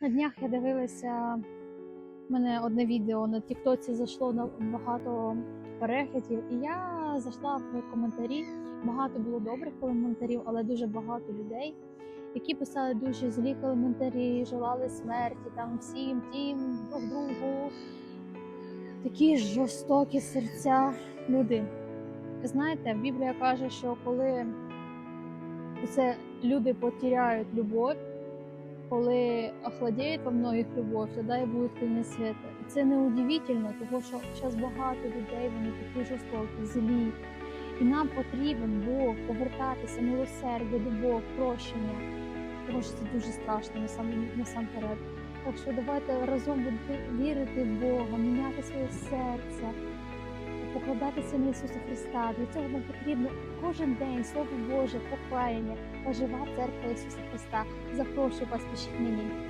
На днях я дивилася, в мене одне відео на Тіктоці зайшло на багато переглядів, і я зайшла в коментарі. Багато було добрих коментарів, але дуже багато людей, які писали дуже злі коментарі, желали смерті там всім, тим, друг другу. Такі жорстокі серця люди. Знаєте, Біблія каже, що коли це люди потеряють любов, коли охладеет во многих любов, тоді і буде кінець світу. І це не удивительно, тому що зараз багато людей, вони такі жорстокі, злі. І нам потрібен Бог повертатися, милосердя, любов, прощення. Тому що це дуже страшно насам- насамперед. Так що давайте разом вірити в Бога, міняти своє серце, покладатися на Ісуса Христа. Для цього нам потрібно кожен день Слово Боже, покаяння, жива церква Ісуса Христа. Запрошую вас, пишіть мені.